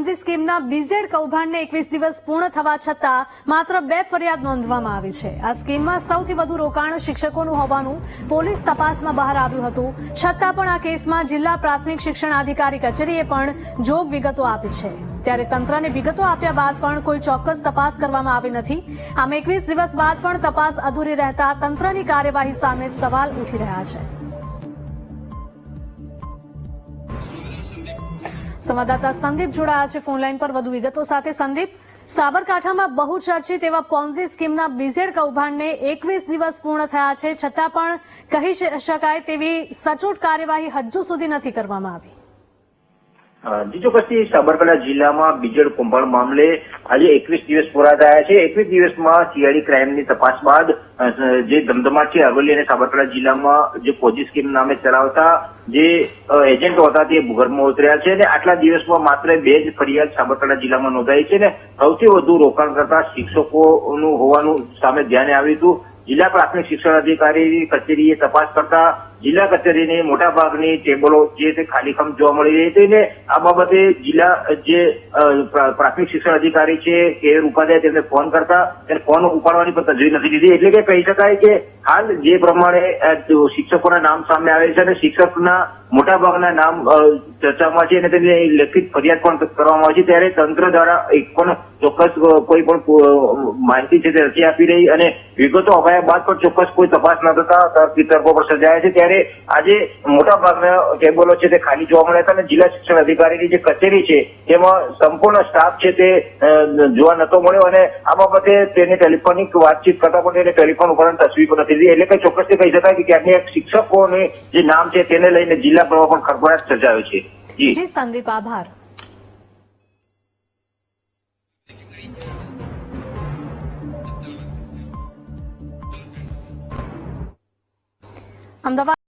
Ponzi સ્કીમના BZ કૌભાંડને એકવીસ દિવસ પૂર્ણ થવા છતાં માત્ર બે ફરિયાદ નોંધવામાં આવી છે. આ સ્કીમમાં સૌથી વધુ રોકાણ શિક્ષકોનું હોવાનું પોલીસ તપાસમાં બહાર આવ્યું હતું. છતાં પણ આ કેસમાં જિલ્લા પ્રાથમિક શિક્ષણ અધિકારી કચેરીએ પણ જોગ વિગતો આપી છે. ત્યારે તંત્રને વિગતો આપ્યા બાદ પણ કોઈ ચોક્કસ તપાસ કરવામાં આવી નથી. આમ એકવીસ દિવસ બાદ પણ તપાસ અધૂરી રહેતા તંત્રની કાર્યવાહી સામે સવાલ ઉઠી રહ્યા છે. સંવાદદાતા સંદીપ જોડાયા છે ફોનલાઈન પર વધુ વિગતો સાથે. સંદીપ, સાબરકાંઠામાં બહુ ચર્ચિત એવા પોન્ઝી સ્કીમના બીઝેડ કૌભાંડને એકવીસ દિવસ પૂર્ણ થયા છે. છતાં પણ કહી શકાય તેવી સચોટ કાર્યવાહી હજુ સુધી નથી કરવામાં આવી. જી પછી સાબરકાંઠા જિલ્લામાં બીજળ કૌભાંડ મામલે આજે એકવીસ દિવસ પૂરા થયા છે. એકવીસ દિવસમાં સીઆઈડી ક્રાઇમની તપાસ બાદ જે ધમધમાટ છે અરવલ્લી અને સાબરકાંઠા જિલ્લામાં જે પોજી સ્કીમ નામે ચલાવતા જે એજન્ટો હતા તે ભૂગર્ભમાં ઉતર્યા છે અને આટલા દિવસમાં માત્ર બે જ ફરિયાદ સાબરકાંઠા જિલ્લામાં નોંધાઈ છે ને સૌથી વધુ રોકાણ કરતા શિક્ષકોનું હોવાનું સામે ધ્યાને આવ્યું હતું. જિલ્લા પ્રાથમિક શિક્ષણ અધિકારી કચેરીએ તપાસ કરતા જિલ્લા કચેરીની મોટાભાગની ટેબલો જે તે ખાલીખમ જોવા મળી રહી હતી ને આ બાબતે જિલ્લા, જે પ્રાથમિક શિક્ષણ અધિકારી છે કે ઉપાધ્યાય તેમને ફોન કરતા, તેને ફોન ઉપાડવાની પણ તજવીજ નથી લીધી એટલે કે કહી શકાય કે હાલ જે પ્રમાણે શિક્ષકોના નામ સામે આવે છે અને શિક્ષકના મોટાભાગના નામ ચર્ચામાં છે અને તેની લેખિત ફરિયાદ પણ કરવામાં આવી છે. ત્યારે તંત્ર દ્વારા એક પણ ચોક્કસ કોઈ પણ માહિતી છે તે નથી આપી રહી અને વિગતો અપાયા બાદ પણ ચોક્કસ કોઈ તપાસ ન થતા તર્ક પર સર્જાયા છે. ત્યારે આજે મોટાભાગના ટેબલો છે તે ખાલી જોવા મળ્યા હતા અને જિલ્લા શિક્ષણ અધિકારીની જે કચેરી છે તેમાં સંપૂર્ણ સ્ટાફ છે તે જોવા નતો મળ્યો અને આ બાબતે તેને ટેલિફોનિક વાતચીત કરતા પણ તેને ટેલિફોન ઉપર તસવીર પણ નથી એટલે કે ચોક્કસ કહી શકાય કે ક્યાંક શિક્ષકોને જે નામ છે તેને લઈને જિલ્લા પ્રવાહ પણ ખળભળાટ સર્જાયો છે. જી સંદીપ આભાર. અમદાવાદ